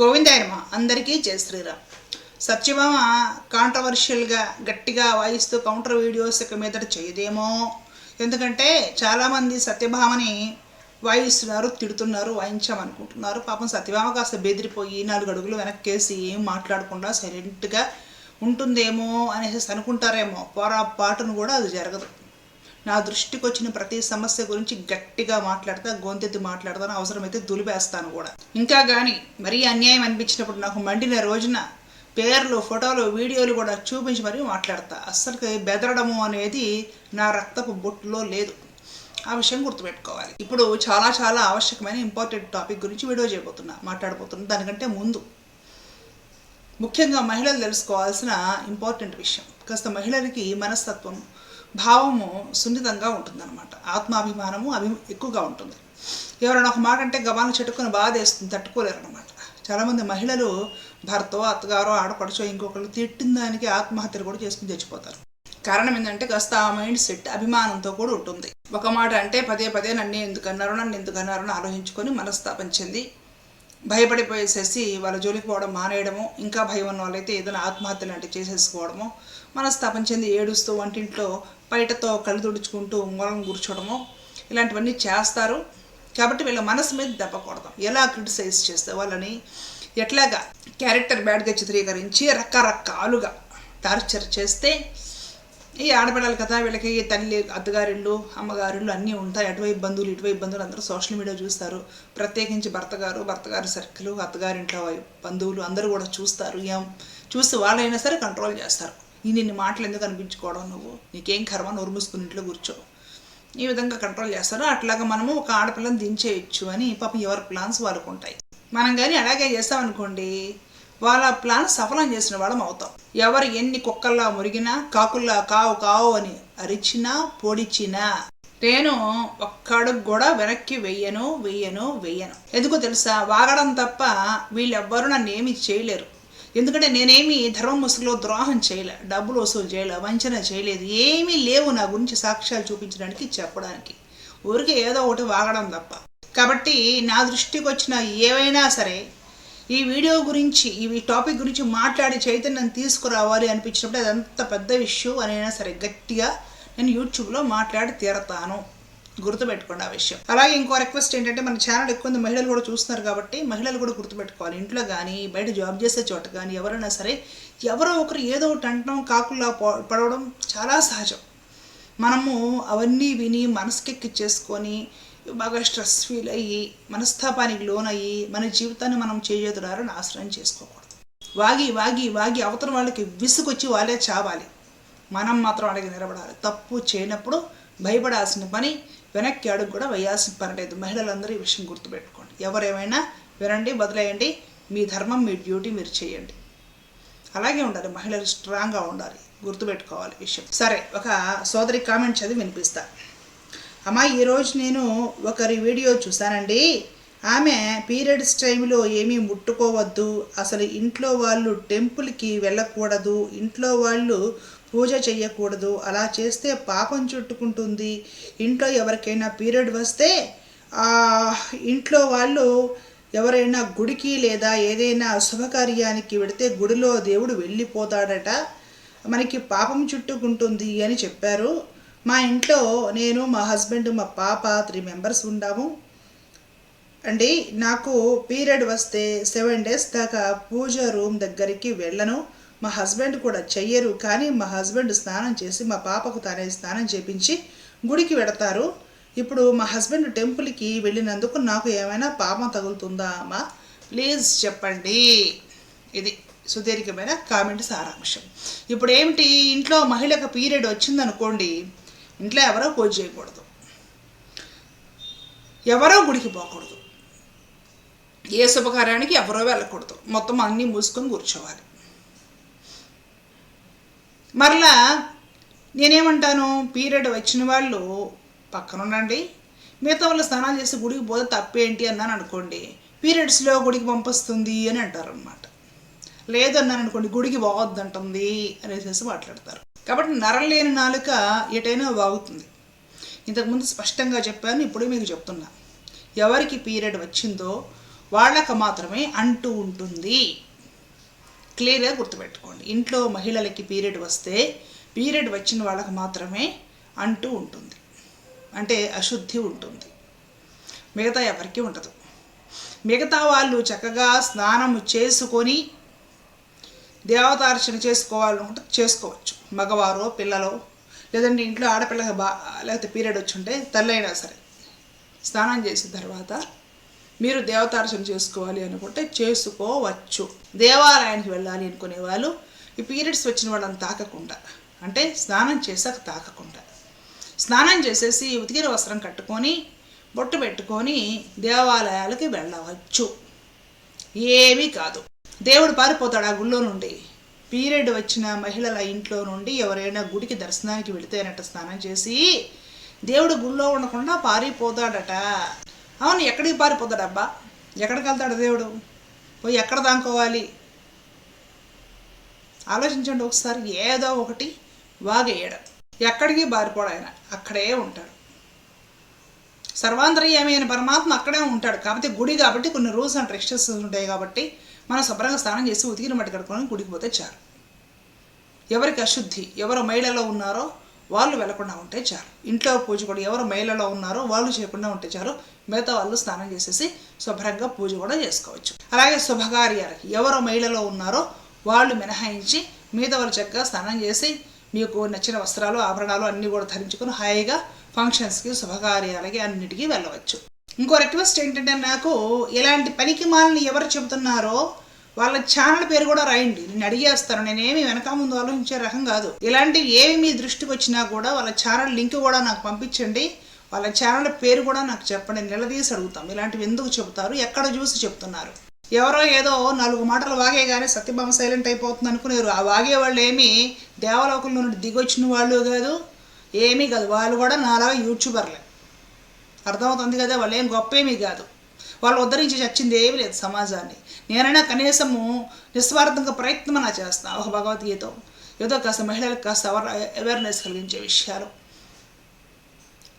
గోవిందాయనమ? అందరికీ జయ శ్రీరామ్. సత్యభామ కాంట్రవర్షియల్గా గట్టిగా వాయిస్తూ కౌంటర్ వీడియోస్ ఇక మీద చేయదేమో? ఎందుకంటే చాలామంది సత్యభామని వాయిస్తున్నారు తిడుతున్నారు వాయించామనుకుంటున్నారు. పాపం సత్యభామ కాస్త బెదిరిపోయి నాలుగు అడుగులు వెనక్కేసి ఏం మాట్లాడకుండా సైలెంట్గా ఉంటుందేమో అనేసి అనుకుంటారేమో. పొరపాటును కూడా అది జరగదు. నా దృష్టికి వచ్చిన ప్రతి సమస్య గురించి గట్టిగా మాట్లాడతా గొంతెత్తి మాట్లాడతాను అవసరమైతే దులిపేస్తాను కూడా. ఇంకా కానీ మరీ అన్యాయం అనిపించినప్పుడు నాకు మండిన రోజున పేర్లు ఫోటోలు వీడియోలు కూడా చూపించి మరీ మాట్లాడతా. అస్సలు బెదరడము అనేది నా రక్తపు బొట్టులో లేదు. ఆ విషయం గుర్తుపెట్టుకోవాలి. ఇప్పుడు చాలా చాలా ఆవశ్యకమైన ఇంపార్టెంట్ టాపిక్ గురించి వీడియో చేయబోతున్నా మాట్లాడబోతున్నా. దానికంటే ముందు ముఖ్యంగా మహిళలు తెలుసుకోవాల్సిన ఇంపార్టెంట్ విషయం. కాస్త మహిళలకి మనస్తత్వం భావము సున్నితంగా ఉంటుందన్నమాట. ఆత్మాభిమానము అభి ఎక్కువగా ఉంటుంది. ఎవరైనా ఒక మాట అంటే గబాను చెట్టుకొని బాధేస్తుంది తట్టుకోలేరు అనమాట చాలామంది మహిళలు భర్తో అత్తగారో ఆడపడుచో ఇంకొకరు తిట్టిన దానికి ఆత్మహత్యలు కూడా చేసుకుని చచ్చిపోతారు. కారణం ఏంటంటే కాస్త ఆ మైండ్ సెట్ అభిమానంతో కూడా ఉంటుంది. ఒక మాట అంటే పదే పదే నన్ను ఎందుకు అన్నారు నన్ను ఎందుకు అన్నారు అని ఆలోచించుకొని మనస్తాపం చెంది భయపడిపోయేసేసి వాళ్ళ జోలికి పోవడం మానేయడము ఇంకా భయం ఉన్న వాళ్ళైతే ఏదైనా ఆత్మహత్య లాంటివి చేసేసుకోవడము మనస్తాపం చెంది ఏడుస్తూ వంటింట్లో బయటతో కళ్ళు తుడుచుకుంటూ మూలం కూర్చోడము ఇలాంటివన్నీ చేస్తారు. కాబట్టి వీళ్ళ మనసు మీద దెబ్బ ఎలా క్రిటిసైజ్ చేస్తే వాళ్ళని ఎట్లాగా క్యారెక్టర్ బ్యాడ్గా చిత్రీకరించి రకరకాలుగా టార్చర్ చేస్తే ఈ ఆడపిల్లలు కదా వీళ్ళకి తల్లి అత్తగారిళ్ళు అమ్మగారిళ్ళు అన్నీ ఉంటాయి. అటువైపు బంధువులు ఇటువైపు బంధువులు అందరూ సోషల్ మీడియా చూస్తారు. ప్రత్యేకించి భర్త గారు భర్త గారి సర్కిల్ అత్తగారింట్లో బంధువులు అందరూ కూడా చూస్తారు. ఏం చూసి వాళ్ళైనా సరే కంట్రోల్ చేస్తారు. ఈ నిన్ను మాటలు ఎందుకు అనిపించుకోవడం నువ్వు? నీకేం కర్మ? నోరు మూసుకుని ఇంట్లో కూర్చో. ఈ విధంగా కంట్రోల్ చేస్తారు. అట్లాగా మనము ఒక ఆడపిల్లని దించేయచ్చు అని పాపం ఎవరి ప్లాన్స్ వాళ్ళకు ఉంటాయి. మనం కానీ అలాగే చేస్తామనుకోండి వాళ్ళ ప్లాన్ సఫలం చేసిన వాళ్ళం అవుతాం. ఎవరు ఎన్ని కుక్కల్లా మురిగినా కాకుల్లా కావు కావు అని అరిచినా పొడిచినా నేను ఒక్కడు కూడా వెనక్కి వెయ్యను వెయ్యను వెయ్యను ఎందుకో తెలుసా? వాగడం తప్ప వీళ్ళెవ్వరూ నన్ను ఏమి చేయలేరు. ఎందుకంటే నేనేమి ధర్మ ముసుగులో ద్రోహం చేయలే డబ్బులు వసూలు చేయలే వంచన చేయలేదు ఏమీ లేవు నా గురించి సాక్ష్యాలు చూపించడానికి చెప్పడానికి. ఊరికే ఏదో ఒకటి వాగడం తప్ప. కాబట్టి నా దృష్టికి వచ్చిన ఏవైనా సరే ఈ వీడియో గురించి ఈ టాపిక్ గురించి మాట్లాడి చైతన్యం తీసుకురావాలి అనిపించినప్పుడు అదంత పెద్ద ఇష్యూ అనైనా సరే గట్టిగా నేను యూట్యూబ్లో మాట్లాడి తీరతాను. గుర్తుపెట్టుకోండి ఆ విషయం. అలాగే ఇంకో రిక్వెస్ట్ ఏంటంటే మన ఛానల్ ఎక్కువ మంది మహిళలు కూడా చూస్తున్నారు కాబట్టి మహిళలు కూడా గుర్తుపెట్టుకోవాలి. ఇంట్లో కానీ బయట జాబ్ చేసే చోట కానీ ఎవరైనా సరే ఎవరో ఒకరు ఏదో ఒకటి అంటడం కాకుల్లా పడవడం చాలా సహజం. మనము అవన్నీ విని మనసుకెక్కిచ్చేసుకొని బాగా స్ట్రెస్ ఫీల్ అయ్యి మనస్తాపానికి లోనయ్యి మన జీవితాన్ని మనం చేజేతులారా ఆశ్రయం చేసుకోకూడదు. వాగి వాగి వాగి అవతల వాళ్ళకి విసుగొచ్చి వాళ్ళే చావాలి. మనం మాత్రం వాళ్ళకి నిలబడాలి. తప్పు చేయనప్పుడు భయపడాల్సిన పని వెనక్కి అడుగు కూడా వేయాల్సిన పర్లేదు మహిళలందరూ ఈ విషయం గుర్తుపెట్టుకోండి. ఎవరేమైనా వినండి వదిలేయండి. మీ ధర్మం మీ డ్యూటీ మీరు చేయండి. అలాగే ఉండాలి. మహిళలు స్ట్రాంగ్గా ఉండాలి. గుర్తుపెట్టుకోవాలి విషయం. సరే ఒక సోదరి కామెంట్ చదివి వినిపిస్తా. అమ్మా ఈరోజు నేను ఒకరి వీడియో చూశానండి. ఆమె పీరియడ్స్ టైంలో ఏమీ ముట్టుకోవద్దు. అసలు ఇంట్లో వాళ్ళు టెంపుల్కి వెళ్ళకూడదు. ఇంట్లో వాళ్ళు పూజ చేయకూడదు అలా చేస్తే పాపం చుట్టుకుంటుంది. ఇంట్లో ఎవరికైనా పీరియడ్ వస్తే ఇంట్లో వాళ్ళు ఎవరైనా గుడికి లేదా ఏదైనా శుభకార్యానికి వెడితే గుడిలో దేవుడు వెళ్ళిపోతాడట. మనకి పాపం చుట్టుకుంటుంది అని చెప్పారు. మా ఇంట్లో నేను మా హస్బెండ్ మా పాప త్రీ మెంబర్స్ ఉండాము. అండి నాకు పీరియడ్ వస్తే సెవెన్ డేస్ దాకా పూజ రూమ్ దగ్గరికి వెళ్ళను. మా హస్బెండ్ కూడా చెయ్యరు కానీ మా హస్బెండ్ స్నానం చేసి మా పాపకు తానే స్నానం చేపించి గుడికి వెడతారు. ఇప్పుడు మా హస్బెండ్ టెంపుల్కి వెళ్ళినందుకు నాకు ఏమైనా పాపం తగులుతుందా అమ్మా? ప్లీజ్ చెప్పండి. ఇది సుదీర్ఘమైన కామెంట్ సారాంశం. ఇప్పుడు ఏమిటి? ఇంట్లో మహిళకు పీరియడ్ వచ్చిందనుకోండి ఇంట్లో ఎవరో పూజ చేయకూడదు. ఎవరో గుడికి పోకూడదు. ఏ శుభకార్యానికి ఎవరో వెళ్ళకూడదు. మొత్తం అన్నీ మూసుకొని కూర్చోవాలి. మరలా నేనేమంటాను పీరియడ్ వచ్చిన వాళ్ళు పక్కన ఉండండి మిగతా వాళ్ళు స్నానాలు చేసి గుడికి పోతే తప్పేంటి అన్నాను అనుకోండి. పీరియడ్స్లో గుడికి పంపిస్తుంది అని అంటారు అనమాట లేదన్నాను అనుకోండి గుడికి పోవద్దంటుంది అనేసి మాట్లాడతారు. కాబట్టి నరలేని నాలుక ఎటైనా వాగుతుంది. ఇంతకుముందు స్పష్టంగా చెప్పాను ఇప్పుడు మీకు చెప్తున్నా. ఎవరికి పీరియడ్ వచ్చిందో వాళ్ళకు మాత్రమే అంటూ ఉంటుంది. క్లియర్గా గుర్తుపెట్టుకోండి. ఇంట్లో మహిళలకి పీరియడ్ వస్తే పీరియడ్ వచ్చిన వాళ్ళకి మాత్రమే అంటూ ఉంటుంది. అంటే అశుద్ధి ఉంటుంది. మిగతా ఎవరికి ఉండదు. మిగతా వాళ్ళు చక్కగా స్నానము చేసుకొని దేవతార్చన చేసుకోవాలనుకుంటే చేసుకోవచ్చు. మగవారో పిల్లలో లేదంటే ఇంట్లో ఆడపిల్లకి బా లేకపోతే పీరియడ్ వచ్చి ఉంటే తల్లైనా సరే. స్నానం చేసిన తర్వాత మీరు దేవతార్చన చేసుకోవాలి అనుకుంటే చేసుకోవచ్చు. దేవాలయానికి వెళ్ళాలి అనుకునే వాళ్ళు ఈ పీరియడ్స్ వచ్చిన వాళ్ళని తాకకుండా అంటే స్నానం చేసాక తాకకుండా స్నానం చేసేసి ఉతికిన వస్త్రం కట్టుకొని బొట్టు పెట్టుకొని దేవాలయాలకి వెళ్ళవచ్చు. ఏమీ కాదు. దేవుడు పారిపోతాడు ఆ గుళ్ళో నుండి. పీరియడ్ వచ్చిన మహిళల ఇంట్లో నుండి ఎవరైనా గుడికి దర్శనానికి వెళితేనట స్నానం చేసి దేవుడు గుళ్ళో ఉండకుండా పారిపోతాడట. అవును ఎక్కడికి పారిపోతాడు అబ్బా? ఎక్కడికి వెళ్తాడు దేవుడు? పోయి ఎక్కడ దానుకోవాలి ఆలోచించండి ఒకసారి ఏదో ఒకటి వాగేయడం. ఎక్కడికి బారిపోడు ఆయన? అక్కడే ఉంటాడు. సర్వాంతర్యమైన పరమాత్మ అక్కడే ఉంటాడు. కాకపోతే గుడి కాబట్టి కొన్ని రూల్స్ అండ్ రెస్ట్రిక్షన్స్ ఉంటాయి కాబట్టి మనం శుభ్రంగా స్నానం చేసి ఉతికిన మట్టి కడుక్కొని గుడికి పోతే చాలు. ఎవరికి అశుద్ధి? ఎవరు మహిళలో ఉన్నారో వాళ్ళు వెళ్ళకుండా ఉంటే చాలు. ఇంట్లో పూజ కూడా ఎవరు మహిళలో ఉన్నారో వాళ్ళు చేయకుండా ఉంటే చాలు. మిగతా వాళ్ళు స్నానం చేసేసి శుభ్రంగా పూజ కూడా చేసుకోవచ్చు. అలాగే శుభకార్యాలకి ఎవరు మహిళలో ఉన్నారో వాళ్ళు మినహాయించి మిగతా వాళ్ళు చక్కగా స్నానం చేసి మీకు నచ్చిన వస్త్రాలు ఆభరణాలు అన్నీ కూడా ధరించుకొని హాయిగా ఫంక్షన్స్కి శుభకార్యాలకి అన్నిటికీ వెళ్ళవచ్చు. ఇంకో రిక్వెస్ట్ ఏంటంటే నాకు ఇలాంటి పనికి మాలని ఎవరు చెబుతున్నారో వాళ్ళ ఛానల్ పేరు కూడా రాయండి. నేను అడిగేస్తాను. నేనేమి వెనక ముందు ఆలోచించే రకం కాదు. ఇలాంటివి ఏమి మీ దృష్టికి వచ్చినా కూడా వాళ్ళ ఛానల్ లింక్ కూడా నాకు పంపించండి. వాళ్ళ ఛానల్ పేరు కూడా నాకు చెప్పండి. నిలదీసి అడుగుతాం. ఇలాంటివి ఎందుకు చెబుతారు? ఎక్కడ చూసి చెప్తున్నారు? ఎవరో ఏదో నాలుగు మాటలు వాగే కానీ సత్యభామ సైలెంట్ అయిపోతుంది అనుకునేరు ఆ వాగే వాళ్ళు ఏమి దేవలోకంలో నుండి దిగొచ్చిన వాళ్ళు కాదు. ఏమీ కాదు. వాళ్ళు కూడా నాలాగా యూట్యూబర్లే. అర్థమవుతుంది కదా? వాళ్ళు ఏం గొప్ప ఏమీ కాదు. వాళ్ళు ఉద్ధరించి చచ్చింది ఏమీ లేదు సమాజాన్ని. నేనైనా కనీసము నిస్వార్థంగా ప్రయత్నం నా చేస్తాను ఒక భగవద్గీత. ఏదో కాస్త మహిళలకు కాస్త అవర్ అవేర్నెస్ కలిగించే విషయాలు.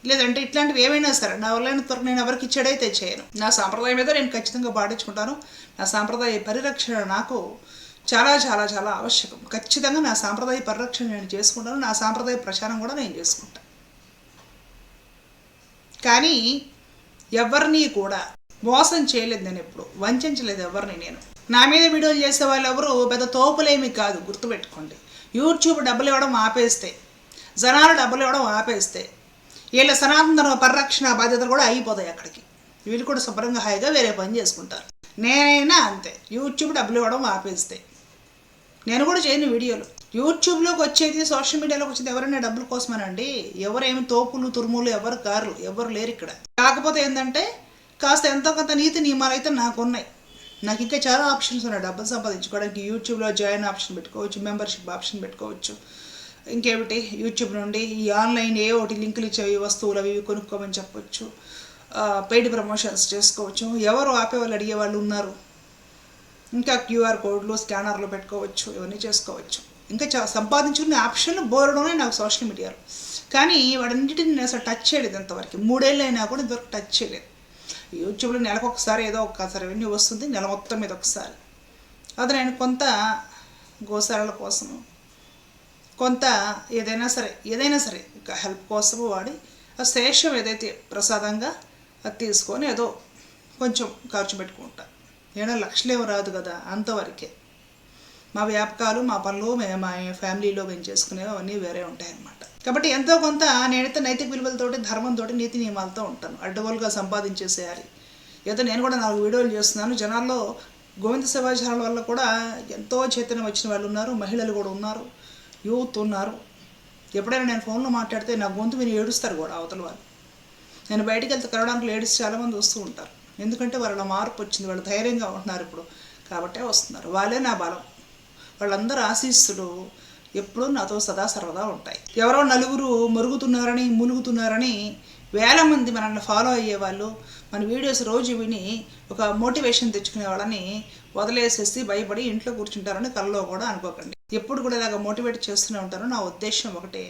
లేదంటే ఇట్లాంటివి ఏమైనా సరే నా వల్ల త్వరగా నేను ఎవరికి ఇచ్చాడైతే చేయను. నా సాంప్రదాయం మీద నేను ఖచ్చితంగా పాటించుకుంటాను. నా సాంప్రదాయ పరిరక్షణ నాకు చాలా చాలా చాలా ఆవశ్యకం. ఖచ్చితంగా నా సాంప్రదాయ పరిరక్షణ నేను చేసుకుంటాను. నా సాంప్రదాయ ప్రచారం కూడా నేను చేసుకుంటాను కానీ ఎవరిని కూడా మోసం చేయలేదు నేను ఎప్పుడు. వంచలేదు ఎవరిని నేను. నా మీద వీడియోలు చేసే వాళ్ళు ఎవరు? పెద్ద తోపులేమి కాదు. గుర్తుపెట్టుకోండి. యూట్యూబ్ డబ్బులు ఇవ్వడం ఆపేస్తే జనాలు డబ్బులు ఇవ్వడం ఆపేస్తే వీళ్ళ సనాతన ధర్మ పరిరక్షణ బాధ్యతలు కూడా అయిపోతాయి అక్కడికి. వీళ్ళు కూడా శుభ్రంగా హాయిగా వేరే పని చేసుకుంటారు. నేనైనా అంతే. యూట్యూబ్ డబ్బులు ఇవ్వడం ఆపేస్తే. నేను కూడా చేయను వీడియోలు. యూట్యూబ్లోకి వచ్చేది సోషల్ మీడియాలోకి వచ్చేది ఎవరైనా డబ్బుల కోసమేనండి ఎవరేమి తోపులు తురుములు ఎవరు కారు ఎవరు లేరు ఇక్కడ. కాకపోతే ఏంటంటే కాస్త ఎంతో కొంత నీతి నియమాలు అయితే నాకు ఉన్నాయి నాకు ఇంకా చాలా ఆప్షన్స్ ఉన్నాయి. డబ్బులు సంపాదించుకోవడానికి యూట్యూబ్లో జాయిన్ ఆప్షన్ పెట్టుకోవచ్చు మెంబర్షిప్ ఆప్షన్ పెట్టుకోవచ్చు. ఇంకేమిటి? యూట్యూబ్ నుండి ఈ ఆన్లైన్ ఏ ఒకటి లింకులు ఇచ్చేవి వస్తువులు అవి ఇవి కొనుక్కోమని చెప్పొచ్చు. పెయిడ్ ప్రమోషన్స్ చేసుకోవచ్చు. ఎవరు ఆపేవాళ్ళు అడిగే వాళ్ళు ఉన్నారు? ఇంకా క్యూఆర్ కోడ్లు స్కానర్లు పెట్టుకోవచ్చు ఇవన్నీ చేసుకోవచ్చు. ఇంకా చా సంపాదించుకునే ఆప్షన్లు బోరడమే నాకు సోషల్ మీడియాలో. కానీ వాటన్నిటిని నేను అసలు టచ్ చేయలేదు ఇంతవరకు. మూడేళ్ళు అయినా కూడా ఇంతవరకు టచ్ చేయలేదు. యూట్యూబ్లో నెలకు ఒకసారి ఏదో ఒకసారి రెవెన్యూ వస్తుంది నెల మొత్తం మీద ఒకసారి. అది నేను కొంత గోశాలల కోసము కొంత ఏదైనా సరే ఏదైనా సరే హెల్ప్ కోసము వాడి ఆ శేషం ఏదైతే ప్రసాదంగా అది తీసుకొని ఏదో కొంచెం ఖర్చు పెట్టుకుంటా. ఏడో లక్షలేం రాదు కదా అంతవరకే. మా వ్యాపకాలు మా పనులు మేము మా ఫ్యామిలీలో మేము చేసుకునేవి అవన్నీ వేరే ఉంటాయి అన్నమాట కాబట్టి ఎంతో కొంత నేనైతే నైతిక విలువలతోటి ధర్మంతో నీతి నియమాలతో ఉంటాను. అడ్డగోలుగా సంపాదించేసేయాలి. ఏదో నేను కూడా నాలుగు వీడియోలు చేస్తున్నాను. జనాల్లో గోవింద సేవాచారాల వల్ల కూడా ఎంతో చైతన్యం వచ్చిన వాళ్ళు ఉన్నారు మహిళలు కూడా ఉన్నారు యూత్ ఉన్నారు. ఎప్పుడైనా నేను ఫోన్లో మాట్లాడితే నా గొంతు మీరు ఏడుస్తారు కూడా అవతల వాళ్ళు. నేను బయటికి వెళ్తే కలవడానికి లేడీస్ చాలామంది వస్తూ ఉంటారు. ఎందుకంటే వాళ్ళ మార్పు వచ్చింది వాళ్ళు ధైర్యంగా ఉంటున్నారు ఇప్పుడు. కాబట్టే వస్తున్నారు. వాళ్ళే నా బలం. వాళ్ళందరూ ఆశీస్సులు ఎప్పుడూ నాతో సదా సర్వదా ఉంటాయి. ఎవరో నలుగురు మరుగుతున్నారని ములుగుతున్నారని వేల మంది మనల్ని ఫాలో అయ్యే వాళ్ళు మన వీడియోస్ రోజు విని ఒక మోటివేషన్ తెచ్చుకునే వాళ్ళని వదిలేసేసి భయపడి ఇంట్లో కూర్చుంటారని కళ్ళలో కూడా అనుకోకండి. ఎప్పుడు కూడా ఇలాగ మోటివేట్ చేస్తూనే ఉంటారు. నా ఉద్దేశం ఒకటే.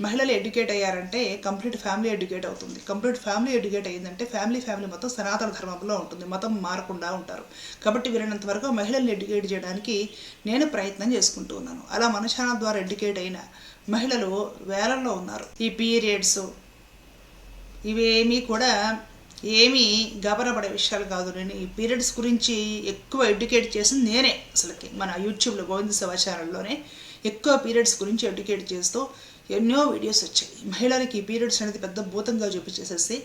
మహిళలు ఎడ్యుకేట్ అయ్యారంటే కంప్లీట్ ఫ్యామిలీ ఎడ్యుకేట్ అవుతుంది. కంప్లీట్ ఫ్యామిలీ ఎడ్యుకేట్ అయ్యిందంటే ఫ్యామిలీ ఫ్యామిలీ మొత్తం సనాతన ధర్మంలో ఉంటుంది. మతం మారకుండా ఉంటారు. కాబట్టి వీరినంత వరకు మహిళల్ని ఎడ్యుకేట్ చేయడానికి నేను ప్రయత్నం చేసుకుంటూ ఉన్నాను. అలా మన ఛానల్ ద్వారా ఎడ్యుకేట్ అయిన మహిళలు వేలల్లో ఉన్నారు. ఈ పీరియడ్స్ ఇవేమీ కూడా ఏమీ గబరపడే విషయాలు కాదు. నేను ఈ పీరియడ్స్ గురించి ఎక్కువ ఎడ్యుకేట్ చేసింది నేనే అసలుకి. మన యూట్యూబ్లో గోవింద సేవా ఛానల్లోనే ఎక్కువ పీరియడ్స్ గురించి ఎడ్యుకేట్ చేస్తూ ఎన్నో వీడియోస్ వచ్చాయి. మహిళలకి ఈ పీరియడ్స్ అనేది పెద్ద భూతంగా చూపించేసేసి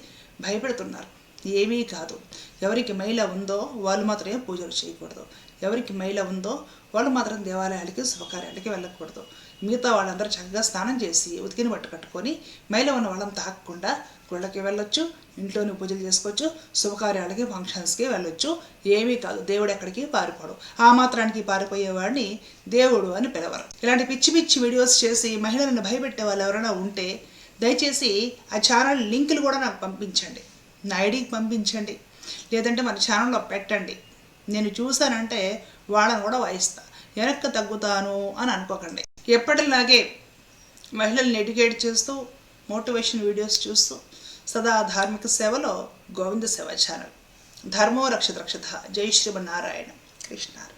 భయపెడుతున్నారు. ఏమీ కాదు. ఎవరికి మహిళ ఉందో వాళ్ళు మాత్రమే పూజలు చేయకూడదు. ఎవరికి మహిళ ఉందో వాళ్ళు మాత్రం దేవాలయాలకి శుభకార్యాలకి వెళ్ళకూడదు. మిగతా వాళ్ళందరూ చక్కగా స్నానం చేసి ఉతికిన బట్ట కట్టుకొని మైలో ఉన్న వాళ్ళని తాకకుండా గుళ్ళకి వెళ్ళొచ్చు ఇంట్లోని పూజలు చేసుకోవచ్చు శుభకార్యాలకి ఫంక్షన్స్కి వెళ్ళొచ్చు. ఏమీ కాదు దేవుడు ఎక్కడికి పారిపోడు. ఆ మాత్రానికి పారిపోయేవాడిని దేవుడు అని పిలవరు. ఇలాంటి పిచ్చి పిచ్చి వీడియోస్ చేసి మహిళలను భయపెట్టే వాళ్ళు ఎవరైనా ఉంటే దయచేసి ఆ ఛానల్ లింకులు కూడా నాకు పంపించండి. నా ఐడికి పంపించండి. లేదంటే మన ఛానల్లో పెట్టండి. నేను చూశానంటే వాళ్ళని కూడా వాయిస్తా. వెనక్కి తగ్గుతాను అని అనుకోకండి. ఎప్పటిలాగే మహిళల్ని ఎడ్యుకేట్ చేస్తూ మోటివేషన్ వీడియోస్ చూస్తూ సదా ధార్మిక సేవలో గోవింద సేవ ఛానల్. ధర్మో రక్షత రక్షత జై శ్రీమన్నారాయణ. కృష్ణారాయణ